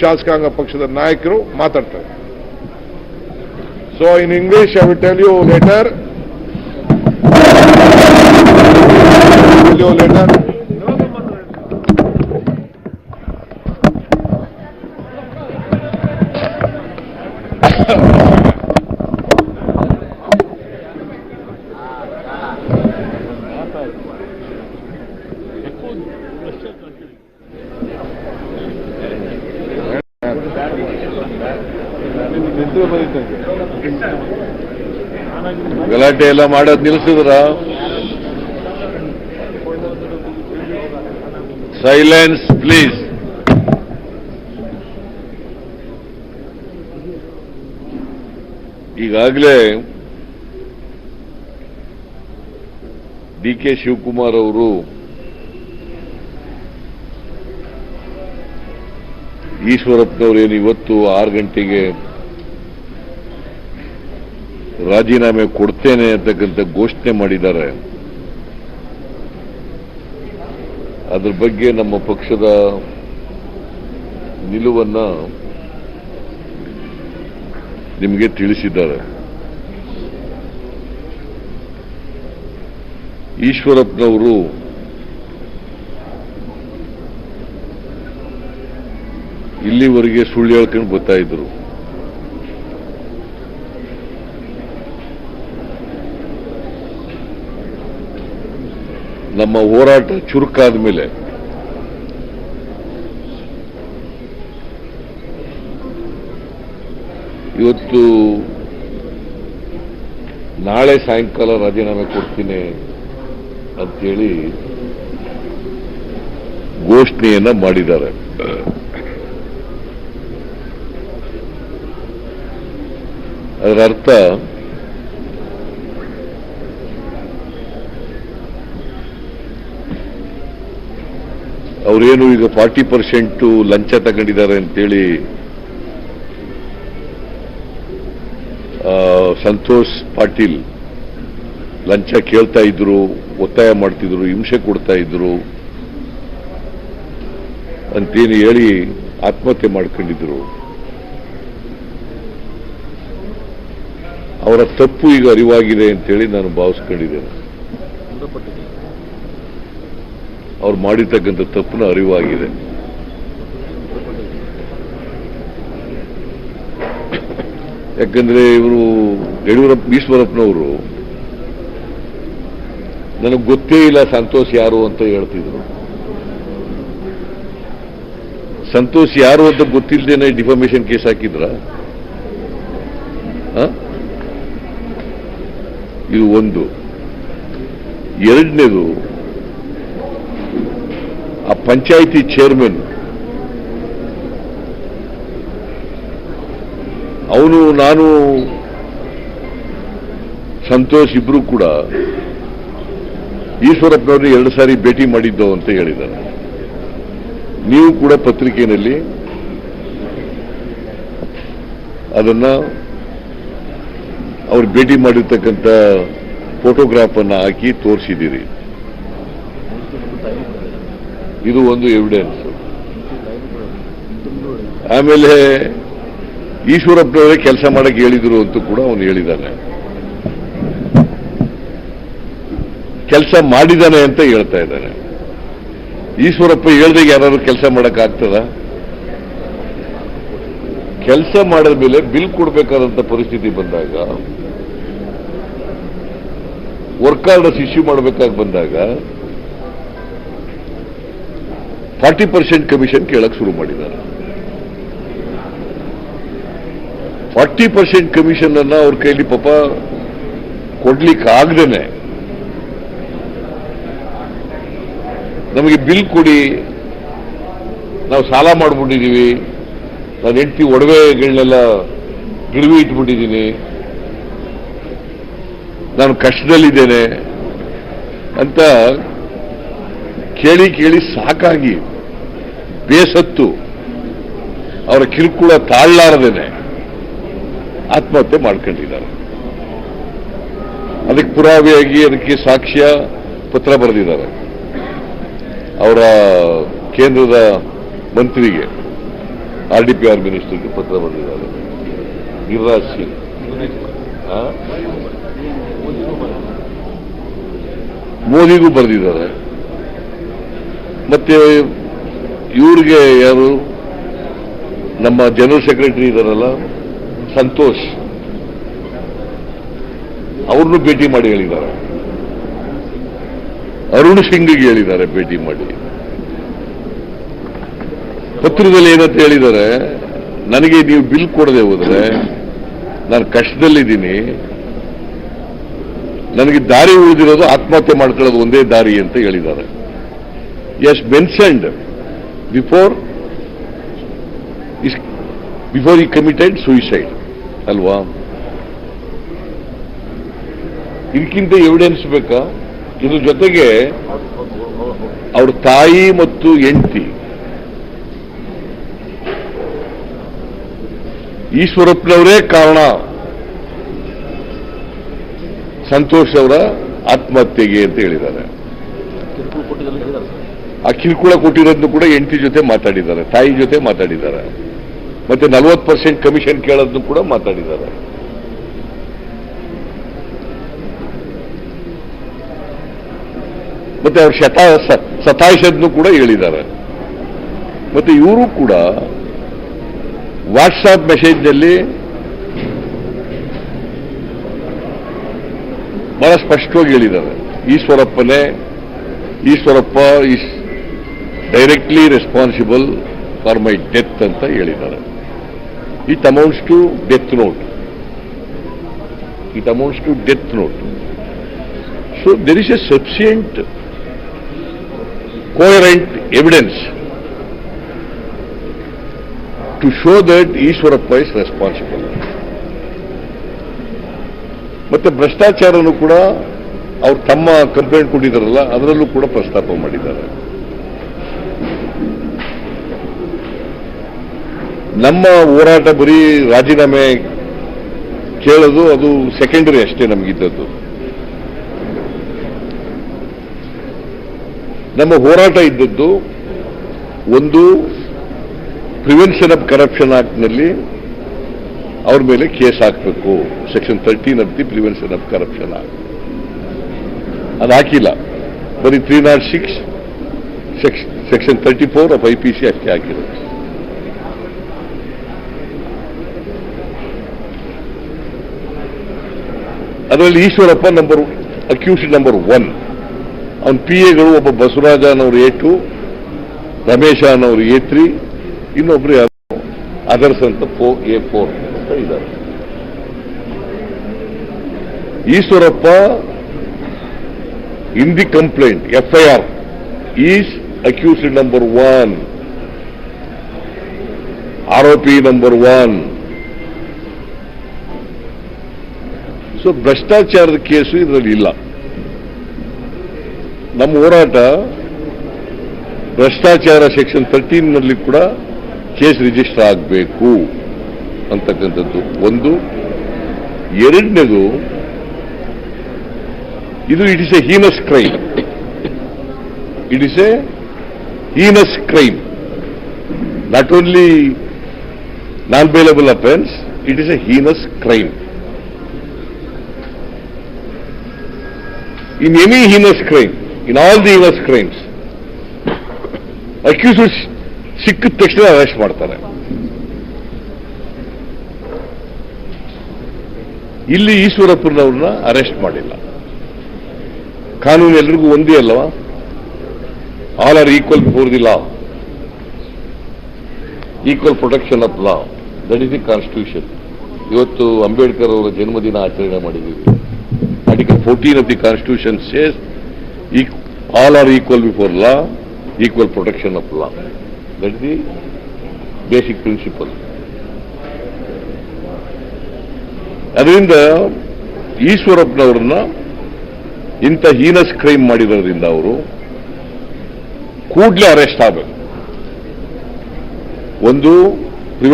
ಶಾಸಕಾಂಗ ಪಕ್ಷದ ನಾಯಕರು ಮಾತಾಡ್ತಾರೆ so in English I will tell you letter you letter ಗಲಾಟೆ ಎಲ್ಲ ಮಾಡೋದು ನಿಲ್ಸಿದ್ರ? ಸೈಲೆನ್ಸ್ ಪ್ಲೀಸ್ ಈಗಾಗಲೇ ಡಿ ಕೆ ಶಿವಕುಮಾರ್ ಅವರು ಈಶ್ವರಪ್ಪನವರೇನು ಇವತ್ತು ಆರು ಗಂಟೆಗೆ ರಾಜೀನಾಮೆ ಕೊಡ್ತೇನೆ ಅಂತಕ್ಕಂಥ ಘೋಷಣೆ ಮಾಡಿದ್ದಾರೆ. ಅದ್ರ ಬಗ್ಗೆ ನಮ್ಮ ಪಕ್ಷದ ನಿಲುವನ್ನ ನಿಮಗೆ ತಿಳಿಸಿದ್ದಾರೆ. ಈಶ್ವರಪ್ಪನವರು ಇಲ್ಲಿವರೆಗೆ ಸುಳ್ಳು ಹೇಳ್ಕೊಂಡು ಗೊತ್ತಾಯಿದ್ರು ನಮ್ಮ ಹೋರಾಟ ಚುರುಕಾದ ಮೇಲೆ ಇವತ್ತು ನಾಳೆ ಸಾಯಂಕಾಲ ರಾಜೀನಾಮೆ ಕೊಡ್ತೀನಿ ಅಂತೇಳಿ ಘೋಷಣೆಯನ್ನ ಮಾಡಿದ್ದಾರೆ. ಅದರ ಅರ್ಥ ಅವರೇನು ಈಗ ಫಾರ್ಟಿ ಪರ್ಸೆಂಟ್ ಲಂಚ ತಗೊಂಡಿದ್ದಾರೆ ಅಂತೇಳಿ ಸಂತೋಷ್ ಪಾಟೀಲ್ ಲಂಚ ಕೇಳ್ತಾ ಇದ್ರು, ಒತ್ತಾಯ ಮಾಡ್ತಿದ್ರು, ಹಿಂಸೆ ಕೊಡ್ತಾ ಇದ್ರು ಅಂತೇನು ಹೇಳಿ ಆತ್ಮಹತ್ಯೆ ಮಾಡ್ಕೊಂಡಿದ್ರು. ಅವರ ತಪ್ಪು ಈಗ ಅರಿವಾಗಿದೆ ಅಂತೇಳಿ ನಾನು ಭಾವಿಸ್ಕೊಂಡಿದ್ದೇನೆ. ಅವ್ರು ಮಾಡಿರ್ತಕ್ಕಂಥ ತಪ್ಪನ ಅರಿವಾಗಿದೆ. ಯಾಕಂದ್ರೆ ಇವರು ಯಡಿಯೂರಪ್ಪ, ಈಶ್ವರಪ್ಪನವರು ನನಗೆ ಗೊತ್ತೇ ಇಲ್ಲ ಸಂತೋಷ್ ಯಾರು ಅಂತ ಹೇಳ್ತಿದ್ರು. ಸಂತೋಷ್ ಯಾರು ಅಂತ ಗೊತ್ತಿಲ್ಲದೇನೆ ಡಿಫಾಮೇಶನ್ ಕೇಸ್ ಹಾಕಿದ್ರ? ಇದು ಒಂದು. ಎರಡನೇದು ಆ ಪಂಚಾಯಿತಿ ಚೇರ್ಮನ್ ಅವನು, ನಾನು, ಸಂತೋಷ್ ಇಬ್ರು ಕೂಡ ಈಶ್ವರಪ್ಪನವರು ಎರಡು ಸಾರಿ ಭೇಟಿ ಮಾಡಿದ್ದೋ ಅಂತ ಹೇಳಿದ್ದಾರೆ. ನೀವು ಕೂಡ ಪತ್ರಿಕೆಯಲ್ಲಿ ಅದನ್ನ ಅವ್ರು ಭೇಟಿ ಮಾಡಿರ್ತಕ್ಕಂಥ ಫೋಟೋಗ್ರಾಫ್ ಅನ್ನು ಹಾಕಿ ತೋರಿಸಿದ್ದೀರಿ. ಇದು ಒಂದು ಎವಿಡೆನ್ಸ್ ಆಮೇಲೆ ಈಶ್ವರಪ್ಪನವರೇ ಕೆಲಸ ಮಾಡಕ್ಕೆ ಹೇಳಿದ್ರು ಅಂತ ಕೂಡ ಅವನು ಹೇಳಿದ್ದಾನೆ ಕೆಲಸ ಮಾಡಿದ್ದಾನೆ ಅಂತ ಹೇಳ್ತಾ ಇದ್ದಾನೆ. ಈಶ್ವರಪ್ಪ ಹೇಳ್ದೆ ಯಾರು ಕೆಲಸ ಮಾಡೋಕ್ಕಾಗ್ತದ ಕೆಲಸ ಮಾಡಿದ ಮೇಲೆ ಬಿಲ್ ಕೊಡ್ಬೇಕಾದಂತ ಪರಿಸ್ಥಿತಿ ಬಂದಾಗ ವರ್ಕ್ ಆರ್ಡರ್ಸ್ ಇಶ್ಯೂ ಮಾಡಬೇಕಾಗಿ ಬಂದಾಗ ಫಾರ್ಟಿ ಪರ್ಸೆಂಟ್ ಕಮಿಷನ್ ಕೇಳಕ್ಕೆ ಶುರು ಮಾಡಿದ್ದಾರೆ. ಫಾರ್ಟಿ ಪರ್ಸೆಂಟ್ ಕಮಿಷನ್ ಅನ್ನ ಅವ್ರ ಕೈಲಿ ಪಾಪ ಕೊಡ್ಲಿಕ್ಕೆ ಆಗದೇನೆ ನಮಗೆ ಬಿಲ್ ಕೊಡಿ. ನಾವು ಸಾಲ ಮಾಡ್ಬಿಟ್ಟಿದ್ದೀವಿ ನನ್ನ ಹೆಂಡತಿ ಒಡವೆಗಳನ್ನೆಲ್ಲ ಗಿಡವಿ ಇಟ್ಬಿಟ್ಟಿದ್ದೀನಿ. ನಾನು ಕಷ್ಟದಲ್ಲಿದ್ದೇನೆ ಅಂತ ಕೇಳಿ ಕೇಳಿ ಸಾಕಾಗಿ ಬೇಸತ್ತು. ಅವರ ಕಿರುಕುಳ ತಾಳ್ಲಾರದೇನೆ. ಆತ್ಮಹತ್ಯೆ ಮಾಡ್ಕೊಂಡಿದ್ದಾರೆ. ಅದಕ್ಕೆ ಪುರಾವೆಯಾಗಿ ಅದಕ್ಕೆ ಸಾಕ್ಷ್ಯ ಪತ್ರ ಬರೆದಿದ್ದಾರೆ. ಅವರ ಕೇಂದ್ರದ ಮಂತ್ರಿಗೆ ಆರ್ ಡಿ ಪಿ ಆರ್ ಮಿನಿಸ್ಟರ್ಗೆ ಪತ್ರ ಬರೆದಿದ್ದಾರೆ. ಗಿರಿರಾಜ್ ಸಿಂಗ್? ಮೋದಿಗೂ ಬರೆದಿದ್ದಾರೆ. ಮತ್ತೆ ಇವ್ರಿಗೆ ಯಾರು? ನಮ್ಮ ಜನರಲ್ ಸೆಕ್ರೆಟರಿ ಇದಾರಲ್ಲ, ಸಂತೋಷ್. ಅವ್ರನ್ನು ಭೇಟಿ ಮಾಡಿ ಹೇಳಿದ್ದಾರೆ. ಅರುಣ್ ಸಿಂಗ್ಗೆ ಹೇಳಿದ್ದಾರೆ ಭೇಟಿ ಮಾಡಿ. ಪತ್ರದಲ್ಲಿ ಏನಂತ ಹೇಳಿದ್ದಾರೆ, ನನಗೆ ನೀವು ಬಿಲ್ ಕೊಡದೆ ಹೋದ್ರೆ ನಾನು ಕಷ್ಟದಲ್ಲಿದ್ದೀನಿ. ನನಗೆ ದಾರಿ ಉಳಿದಿರೋದು ಆತ್ಮಹತ್ಯೆ ಮಾಡ್ಕೊಳ್ಳೋದು ಒಂದೇ ದಾರಿ ಅಂತ ಹೇಳಿದ್ದಾರೆ. Yes before before before he committed suicide. ಅಲ್ವಾ? ಇದಕ್ಕಿಂತ ಎವಿಡೆನ್ಸ್ ಬೇಕಾ? ಇದ್ರ ಜೊತೆಗೆ ಅವ್ರ ತಾಯಿ ಮತ್ತು ಹೆಂಡತಿ. ಈಶ್ವರಪ್ಪನವರೇ ಕಾರಣ. ಸಂತೋಷ್ ಅವರ ಆತ್ಮಹತ್ಯೆಗೆ ಅಂತ ಹೇಳಿದ್ದಾರೆ. ಆ ಕಿರುಕುಳ ಕೊಟ್ಟಿರೋದನ್ನು ಕೂಡ ಹೆಂಡತಿ ಜೊತೆ ಮಾತಾಡಿದ್ದಾರೆ, ತಾಯಿ ಜೊತೆ ಮಾತಾಡಿದ್ದಾರೆ. ಮತ್ತೆ ನಲವತ್ತು ಪರ್ಸೆಂಟ್ ಕಮಿಷನ್ ಕೇಳೋದನ್ನು ಕೂಡ ಮಾತಾಡಿದ್ದಾರೆ. ಮತ್ತೆ ಅವ್ರು ಶತ ಸತಾಯಿಸದ್ನು ಕೂಡ ಹೇಳಿದ್ದಾರೆ. ಮತ್ತೆ ಇವರು ಕೂಡ ವಾಟ್ಸಾಪ್ ಮೆಸೇಜ್ನಲ್ಲಿ ಬಹಳ ಸ್ಪಷ್ಟವಾಗಿ ಹೇಳಿದ್ದಾರೆ. ಈಶ್ವರಪ್ಪನೇ, Eshwarappa is directly responsible for my death ಅಂತ ಹೇಳಿದ್ದಾರೆ. It amounts to death note it amounts to death note so there is a sufficient coherent evidence to show that Eshwarappa is responsible ಮತ್ತೆ ಭ್ರಷ್ಟಾಚಾರನು ಕೂಡ ಅವ್ರು ತಮ್ಮ ಕಂಪ್ಲೇಂಟ್ ಕೊಟ್ಟಿದ್ದಾರಲ್ಲ, ಅದರಲ್ಲೂ ಕೂಡ ಪ್ರಸ್ತಾಪ ಮಾಡಿದ್ದಾರೆ. ನಮ್ಮ ಹೋರಾಟ ಬರೀ ರಾಜೀನಾಮೆ ಕೇಳೋದು, ಅದು ಸೆಕೆಂಡರಿ ಅಷ್ಟೇ ನಮಗಿದ್ದದ್ದು. ನಮ್ಮ ಹೋರಾಟ ಇದ್ದದ್ದು, ಒಂದು ಪ್ರಿವೆನ್ಷನ್ ಆಫ್ ಕರಪ್ಷನ್ ಆಕ್ಟ್ನಲ್ಲಿ ಅವ್ರ ಮೇಲೆ ಕೇಸ್ ಹಾಕಬೇಕು. Section thirteen of the prevention of corruption act ಅದು ಹಾಕಿಲ್ಲ. ಬರೀ three not six section thirty four of I P C ಅಷ್ಟೇ ಹಾಕಿರೋದು. ಅದರಲ್ಲಿ Eshwarappa number accused number one ಅವನ ಪಿ ಎಗಳು ಒಬ್ಬ ಬಸವರಾಜ ಅನ್ನೋರು ಎ ಟು ರಮೇಶ ಅನ್ನೋರು ಎ ತ್ರೀ ಇನ್ನೊಬ್ರು ಯಾರು? ಅದರ್ಸ್ ಅಂತ ಫೋ ಎ ಫೋರ್ ಅಂತ ಇದ್ದಾರೆ Eshwarappa in the complaint FIR is accused number one ಆರೋಪಿ ನಂಬರ್ ಒನ್ ಸೊ ಭ್ರಷ್ಟಾಚಾರದ ಕೇಸು ಇದರಲ್ಲಿ ಇಲ್ಲ. ನಮ್ಮ ಹೋರಾಟ ಭ್ರಷ್ಟಾಚಾರ ಸೆಕ್ಷನ್ ತರ್ಟೀನ್ನಲ್ಲಿ ಕೂಡ ಕೇಸ್ ರಿಜಿಸ್ಟರ್ ಆಗಬೇಕು ಅಂತಕ್ಕಂಥದ್ದು. ಒಂದು. ಎರಡನೇದು, ಇದು it is a heinous crime it is a heinous crime not only non bailable offence it is a heinous crime in any heinous crime, in all the heinous crimes, accused ಸಿಕ್ಕಿದ ತಕ್ಷಣ arrest ಮಾಡ್ತಾರೆ. ಇಲ್ಲಿ ಈಶ್ವರಪ್ಪನವ್ರನ್ನ arrest ಮಾಡಿಲ್ಲ. ಕಾನೂನು ಎಲ್ರಿಗೂ ಒಂದೇ ಅಲ್ಲವಾ all are equal before the law equal protection of law that is the constitution ಇವತ್ತು ಅಂಬೇಡ್ಕರ್ ಅವರ ಜನ್ಮದಿನ ಆಚರಣೆ ಮಾಡಿದ್ದೀವಿ. Article 14 of the Constitution says all are equal before law, equal protection of law. That is the basic principle. ಅದರಿಂದ ಈಶ್ವರಪ್ಪನವ್ರನ್ನ ಇಂಥ heinous crime ಮಾಡಿರೋದ್ರಿಂದ ಅವರು ಕೂಡಲೇ ಅರೆಸ್ಟ್ ಆಗಬೇಕು ಒಂದು